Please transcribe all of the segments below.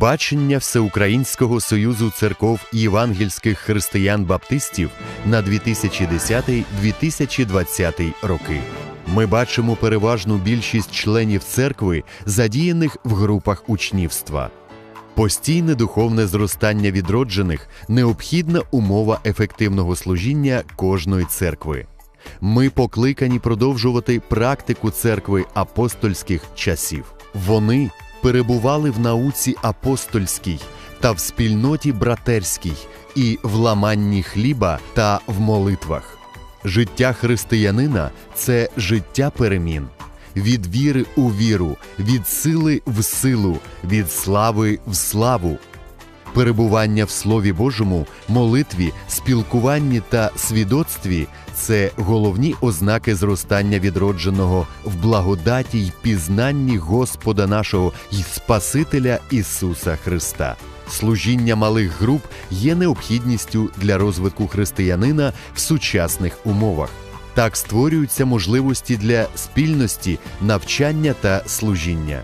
Бачення Всеукраїнського союзу церков євангельських християн-баптистів на 2010-2020 роки. Ми бачимо переважну більшість членів церкви, задіяних в групах учнівства. Постійне духовне зростання відроджених необхідна умова ефективного служіння кожної церкви. Ми покликані продовжувати практику церкви апостольських часів. Вони перебували в науці апостольській та в спільноті братерській і в ламанні хліба та в молитвах. Життя християнина це життя перемін. Від віри у віру, від сили в силу, від слави в славу. Перебування в Слові Божому, молитві, спілкуванні та свідоцтві це головні ознаки зростання відродженого в благодаті й пізнанні Господа нашого й Спасителя Ісуса Христа. Служіння малих груп є необхідністю для розвитку християнина в сучасних умовах. Так створюються можливості для спільності, навчання та служіння.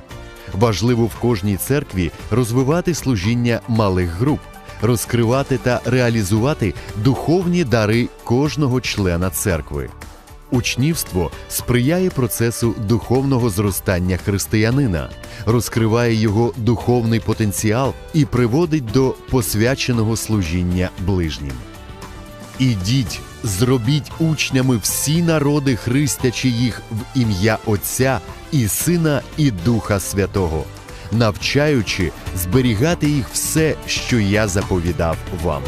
Важливо в кожній церкві розвивати служіння малих груп, розкривати та реалізувати духовні дари кожного члена церкви. Учнівство сприяє процесу духовного зростання християнина, розкриває його духовний потенціал і приводить до посвяченого служіння ближнім. Ідіть, зробіть учнями всі народи, хрестячи їх в ім'я Отця і Сина, і Духа Святого, навчаючи зберігати їх все, що я заповідав вам.